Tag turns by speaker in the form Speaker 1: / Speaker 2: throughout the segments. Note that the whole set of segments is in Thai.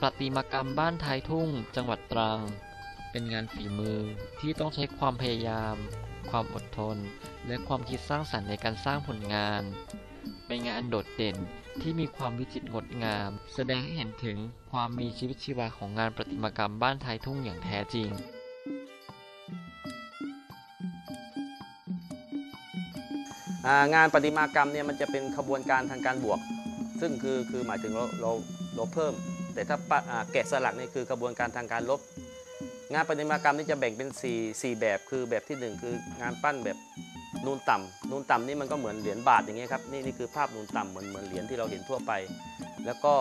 Speaker 1: ประติมากรรมบ้านไทยทุ่งจังหวัดตรัง เป็นงานฝีมือที่ต้องใช้ความพยายาม ความอดทน และความคิดสร้างสรรค์ในการสร้างผลงาน เป็นงานโดดเด่นที่มีความวิจิตรงดงาม แสดงให้เห็นถึงความมีชีวิตชีวาของงานประติมากรรมบ้านไทยทุ่งอย่างแท้จริง
Speaker 2: งานประติมากรรมเนี่ยมันจะเป็นขบวนการทางการบวก ซึ่งคือคือหมายถึงเราเราเราเพิ่ม แต่ถ้าแกะสลักนี่คือกระบวนการทางการลบ งานประติมากรรมนี่จะแบ่งเป็น 4 4 แบบคือแบบที่ 1 คืองานปั้นแบบนูนต่ำนูนต่ำนี่มันก็เหมือนเหรียญบาทอย่างเงี้ยครับนี่นี่คือภาพนูนต่ำเหมือนเหมือนเหรียญที่เราเห็นทั่วไป แล้วก็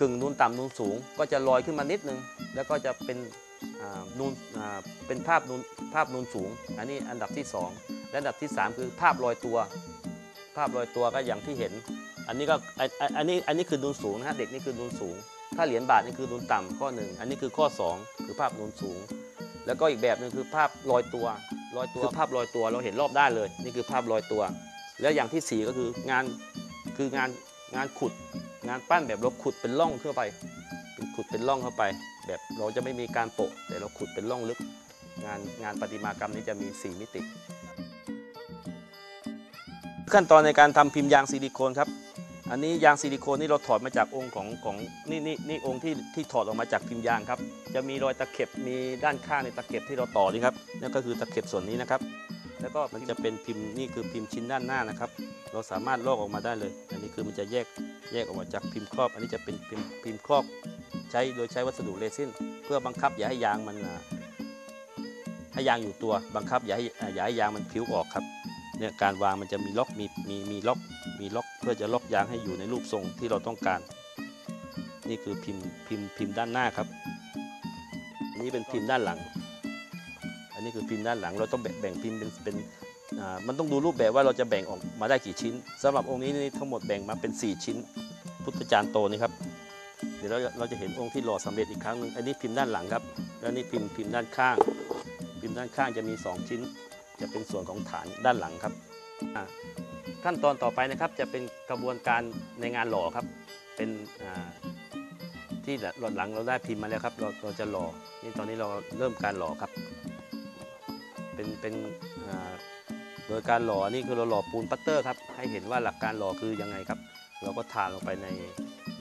Speaker 2: กึ่งนูนต่ำนูนสูง ก็จะลอยขึ้นมานิดนึง แล้วก็จะเป็น นูนเป็นภาพนูนภาพนูนสูง อันนี้อันดับที่ 2 และอันดับที่ 3 คือภาพลอยตัว ภาพลอยตัวก็อย่างที่เห็น อันนี้ก็อันนี้อันนี้คือนูนสูงนะฮะเด็กนี่คือนูนสูง ถ้าเหรียญบาทนี่คือนูนต่ำข้อหนึ่งอันนี้คือข้อ 2 คือภาพนูนสูง แล้วก็อีกแบบหนึ่งคือภาพลอยตัวลอยตัวคือภาพลอยตัวเราเห็นรอบด้านเลย นี่คือภาพลอยตัว แล้วอย่างที่สี่ก็คืองานคืองานงานขุด งานปั้นแบบเราขุดเป็นร่องเข้าไป ขุดเป็นร่องเข้าไป แบบเราจะไม่มีการโปะ แต่เราขุดเป็นร่องลึก งานงานประติมากรรมนี้จะมี 4 มิติ ขั้นตอนในการทำพิมพ์ยางซิลิโคนครับ อันนี้ยางซิลิโคนนี่เราถอดมาจากองค์ของของนี่นี่นี่องค์ที่ที่ถอดออกมาจากพิมพ์ยางครับ จะมีรอยตะเข็บมีด้านข้างในตะเข็บที่เราต่อนี่ครับนั่นก็คือตะเข็บส่วนนี้นะครับ แล้วก็มันจะเป็นพิมพ์นี่คือพิมพ์ชิ้นด้านหน้านะครับ เราสามารถลอกออกมาได้เลย อันนี้คือมันจะแยกแยกออกมาจากพิมพ์ครอบ อันนี้จะเป็นพิมพ์พิมพ์ครอบ ใช้โดยใช้วัสดุเรซินเพื่อบังคับอย่าให้ยางมันอ่าให้ยางอยู่ตัวบังคับอย่าให้อ่าอย่าให้ยางมันพลิ้วออกครับเนี่ยการวางมันจะมีล็อกมีมีมีล็อกมีล็อกเพื่อจะล็อกยางให้อยู่ในรูปทรงที่เราต้องการ นี่คือพิมพ์พิมพ์พิมพ์ด้านหน้าครับอันนี้เป็นพิมพ์ด้านหลัง อันนี้คือพิมพ์ด้านหลัง เราต้องแบ่งแบ่งพิมพ์เป็นเป็นอ่ามันต้องดูรูปแบบว่าเราจะแบ่งออกมาได้กี่ชิ้นสำหรับองค์นี้นี่ทั้งหมดแบ่งมาเป็น 4 ชิ้น พุทธจารย์โตนี่ครับ เดี๋ยวเราเราจะเห็นองค์ที่หล่อสำเร็จอีกครั้งหนึงอันนี้พิมพ์ด้านหลังครับ แล้วนี่พิมพ์พิมพ์ด้านข้าง พิมพ์ด้านข้างจะมี 2 ชิ้น จะเป็นส่วนของฐานด้านหลังครับ ขั้นตอนต่อไปนะครับจะเป็นกระบวนการในงานหล่อครับ เป็นที่หลอดหลังเราได้พิมพ์มาแล้วครับ เราเราจะหล่อ นี่ตอนนี้เราเริ่มการหล่อครับ เป็นเป็นโดยการหล่อนี่คือเราหล่อปูนปัตเตอร์ครับ ให้เห็นว่าหลักการหล่อคือยังไงครับ เราก็ทาลงไปใน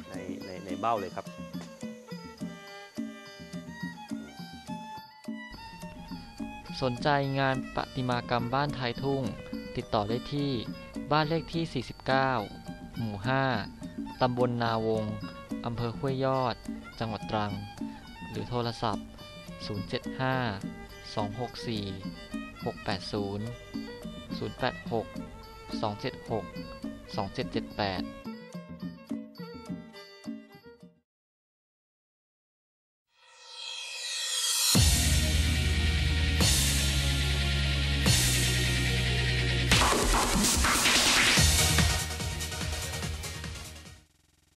Speaker 2: ในในในเบ้าเลยครับ
Speaker 1: สนใจงานประติมากรรมบ้านท้ายทุ่ง ติดต่อได้ที่บ้านเลขที่ 49 หมู่ 5 ตำบลนาวง อำเภอห้วยยอด จังหวัดตรัง หรือโทรศัพท์ 075 264 680 086 276 2778